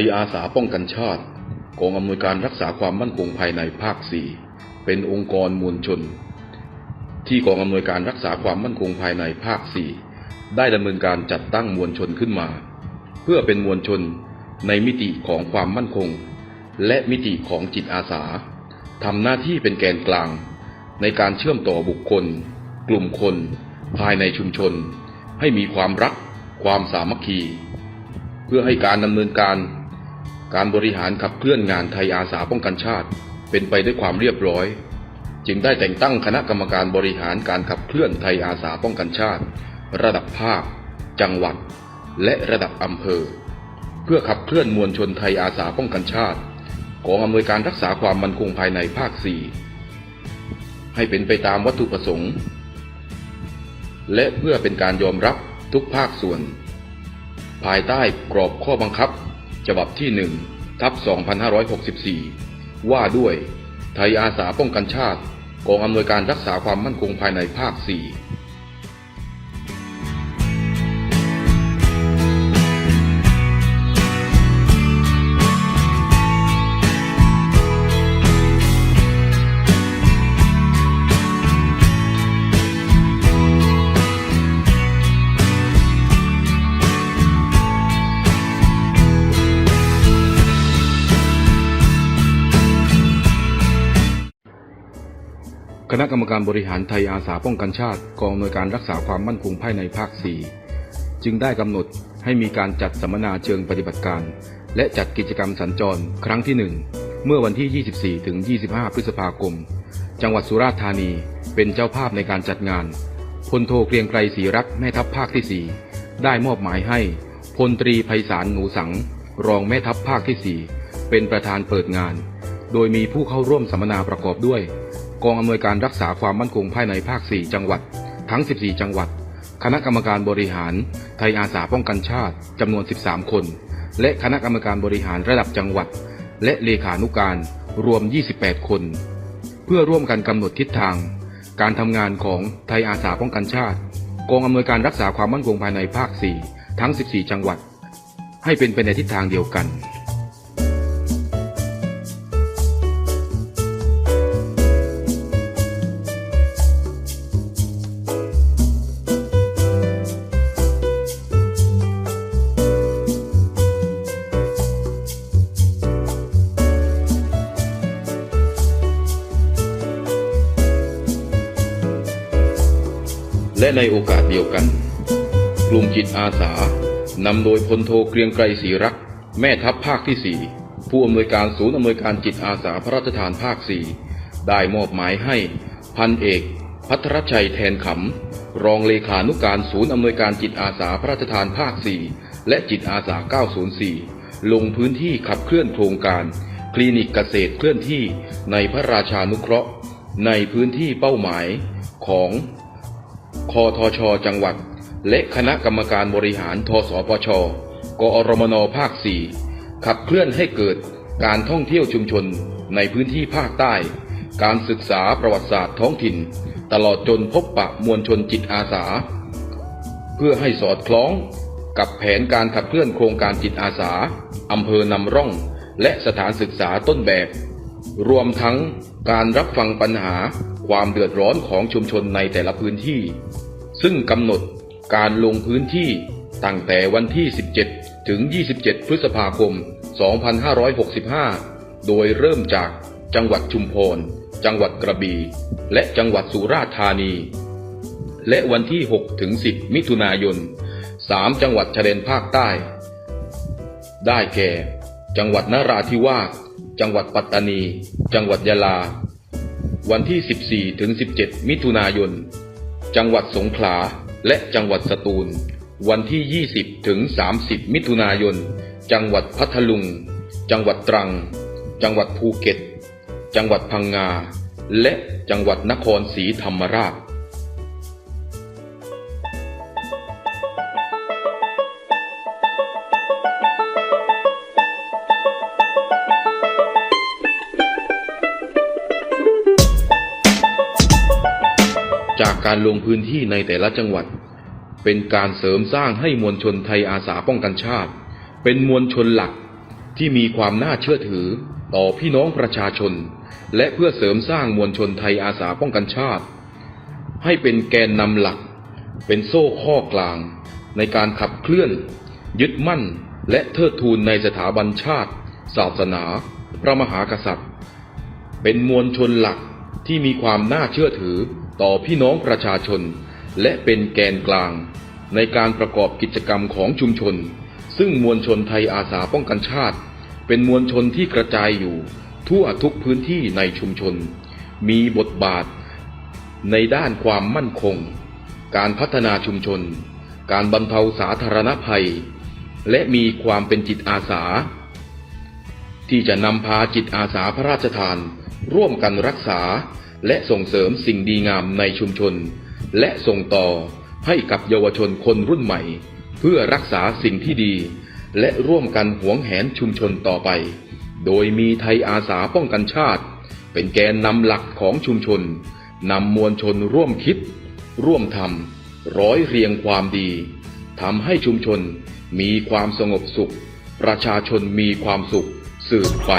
ยอาสาป้องกันชาติกองอำนวยการรักษาความมั่นคงภายในภาค 4 เป็นองค์กรมวลชน ที่กองอำนวยการรักษาความมั่นคงภายในภาค 4 ได้ดำเนินการจัดตั้งมวลชนขึ้นมา เพื่อเป็นมวลชนในมิติของความมั่นคง และมิติของจิตอาสาทำหน้าที่เป็นแกนกลาง ในการเชื่อมต่อบุคคล กลุ่มคน ภายในชุมชน ให้มีความรัก ความสามัคคี เพื่อให้การดำเนินการ การบริหารขับเคลื่อนงานไทยอาสาป้องกันชาติ เป็นไปด้วยความเรียบร้อย จึงได้แต่งตั้งคณะกรรมการบริหารการขับเคลื่อนไทยอาสาป้องกันชาติ ระดับภาค จังหวัด และระดับอำเภอ เพื่อขับเคลื่อนมวลชนไทยอาสาป้องกันชาติกองอำนวยการรักษาความมั่นคงภายในภาค 4 ให้เป็นไปตามวัตถุประสงค์ และเพื่อเป็นการยอมรับทุกภาคส่วน ภายใต้กรอบข้อบังคับ ฉบับที่ 1 ทับ 2564 ว่าด้วย ไทยอาสาป้องกันชาติกองอำนวยการรักษาความมั่นคงภายในภาค 4 คณะกรรมการบริหารไทยอาสาป้องกันชาติกองอำนวยการรักษาความมั่นคงภายในภาค 4 จึงได้กำหนดให้มีการจัดสัมมนาเชิงปฏิบัติการ และจัดกิจกรรมสัญจรครั้งที่ 1 เมื่อวันที่ 24 ถึง 25 พฤษภาคม จังหวัดสุราษฎร์ธานีเป็นเจ้าภาพในการจัดงานพลโทเกรียงไกรศรีรักแม่ทัพภาคที่ 4 ได้มอบหมายให้พลตรีไพศาลหนูสัง รองแม่ทัพภาคที่ 4 เป็นประธานเปิดงาน โดยมีผู้เข้าร่วมสัมมนาประกอบด้วย กองอำนวยการรักษาความมั่นคงภายในภาค 4 จังหวัด ทั้ง 14 จังหวัด คณะกรรมการบริหาร ไทยอาสาป้องกันชาติจำนวน 13 คน และคณะกรรมการบริหารระดับจังหวัด และเลขานุการรวม 28 คน เพื่อร่วมกันกำหนดทิศทาง การทำงานของไทยอาสาป้องกันชาติ กองอำนวยการรักษาความมั่นคงภายในภาค 4 ทั้ง 14 จังหวัด ให้เป็นไปในทิศทางเดียวกัน และในโอกาสเดียวกัน กลุ่มจิตอาสานำโดยพลโทเกรียงไกรศรีรัก แม่ทัพภาคที่ 4 ผู้อำนวยการศูนย์อำนวยการจิตอาสาพระราชทานภาค 4 ได้มอบหมายให้พันเอก พัทรชัยแทนขำ รองเลขานุการศูนย์อำนวยการจิตอาสาพระราชทานภาค 4 และจิตอาสา 904 ลงพื้นที่ขับเคลื่อนโครงการ คลินิกเกษตรเคลื่อนที่ในพระราชานุเคราะห์ ในพื้นที่เป้าหมายของ คอทชจังหวัด และคณะกรรมการบริหารทสปช กอรมนภาค 4 ขับเคลื่อนให้เกิดการท่องเที่ยวชุมชนในพื้นที่ภาคใต้ การศึกษาประวัติศาสตร์ท้องถิ่น ตลอดจนพบปะมวลชนจิตอาสา เพื่อให้สอดคล้องกับแผนการขับเคลื่อนโครงการจิตอาสาอำเภอนำร่อง และสถานศึกษาต้นแบบ รวมทั้งการรับฟังปัญหา ความเดือดร้อนของชุมชนในแต่ละพื้นที่ ซึ่งกำหนดการลงพื้นที่ตั้งแต่วันที่ 17 ถึง 27 พฤษภาคม 2565 โดยเริ่มจากจังหวัดชุมพร จังหวัดกระบี่และจังหวัดสุราษฎร์ธานี และวันที่ 6 ถึง 10 มิถุนายน 3 จังหวัดชายแดนภาคใต้ ได้แก่ จังหวัดนราธิวาส จังหวัดปัตตานี จังหวัดยะลา วันที่ 14 ถึง 17 มิถุนายน จังหวัดสงขลาและจังหวัดสตูล วันที่ 20 ถึง 30 มิถุนายน จังหวัดพัทลุง จังหวัดตรัง จังหวัดภูเก็ต จังหวัดพังงา และจังหวัดนครศรีธรรมราช จากการลงพื้นที่ในแต่ละจังหวัด เป็นการเสริมสร้างให้มวลชนไทยอาสาป้องกันชาติ เป็นมวลชนหลักที่มีความน่าเชื่อถือต่อพี่น้องประชาชน และเพื่อเสริมสร้างมวลชนไทยอาสาป้องกันชาติ ให้เป็นแกนนำหลัก เป็นโซ่ข้อกลาง ในการขับเคลื่อน ยึดมั่นและเทิดทูนในสถาบันชาติ ศาสนา พระมหากษัตริย์ เป็นมวลชนหลัก ที่มีความน่าเชื่อถือต่อพี่น้องประชาชน และเป็นแกนกลาง ในการประกอบกิจกรรมของชุมชน ซึ่งมวลชนไทยอาสาป้องกันชาติ เป็นมวลชนที่กระจายอยู่ ทั่วทุกพื้นที่ในชุมชน มีบทบาท ในด้านความมั่นคง การพัฒนาชุมชน การบรรเทาสาธารณภัย และมีความเป็นจิตอาสา ที่จะนำพาจิตอาสาพระราชทาน ร่วมกันรักษาและส่งเสริมสิ่งดีงามในชุมชน และส่งต่อให้กับเยาวชนคนรุ่นใหม่ เพื่อรักษาสิ่งที่ดี และร่วมกันหวงแหนชุมชนต่อไป โดยมีไทยอาสาป้องกันชาติ เป็นแกนนำหลักของชุมชนนำมวลชนร่วมคิด ร่วมทำร้อยเรียงความดีทำให้ชุมชนมีความสงบสุข ประชาชนมีความสุขสืบไป